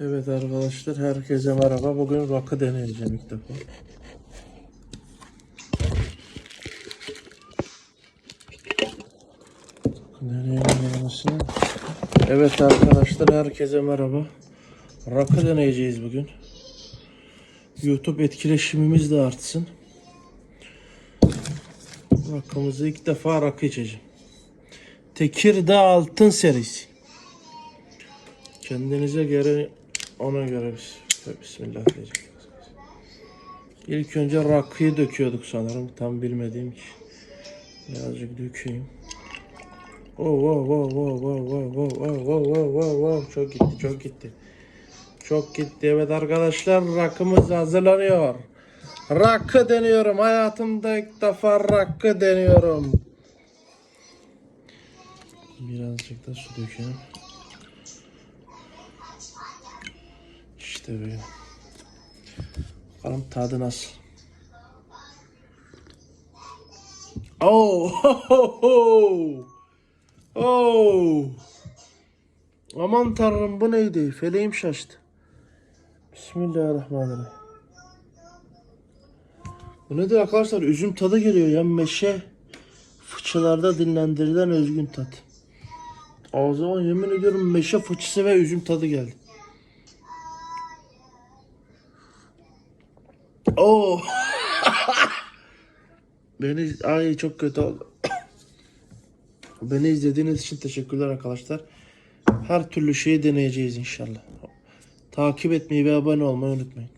Evet arkadaşlar herkese merhaba. Bugün rakı deneyeceğim ilk defa. Nereye gelmesine? Evet arkadaşlar herkese merhaba. Rakı deneyeceğiz bugün. YouTube etkileşimimiz de artsın. Rakımızı ilk defa rakı içeceğim. Tekirdağ Altın serisi. Kendinize göre ona göre bis Bismillah diyeceğim. İlk önce rakıyı döküyorduk sanırım. Tam bilmediğim ki. Birazcık dökeyim. Oh, wow, wow, wow, wow, wow, wow, wow, wow, wow, wow. Çok gitti, çok gitti. Çok gitti. Evet arkadaşlar rakımız hazırlanıyor. Rakı deniyorum. Hayatımda ilk defa rakı deniyorum. Birazcık da su dökelim. İşte böyle. Bakalım tadı nasıl. Oh, ho. Oh. Aman tanrım bu neydi? Feleğim şaştı. Bismillahirrahmanirrahim. Bu nedir arkadaşlar? Üzüm tadı geliyor ya. Meşe fıçılarda dinlendirilen özgün tat. Ağzıma yemin ediyorum meşe fıçısı ve üzüm tadı geldi. Oo. Beni ay çok kötü oldu. Beni izlediğiniz için teşekkürler arkadaşlar. Her türlü şeyi deneyeceğiz inşallah. Takip etmeyi ve abone olmayı unutmayın.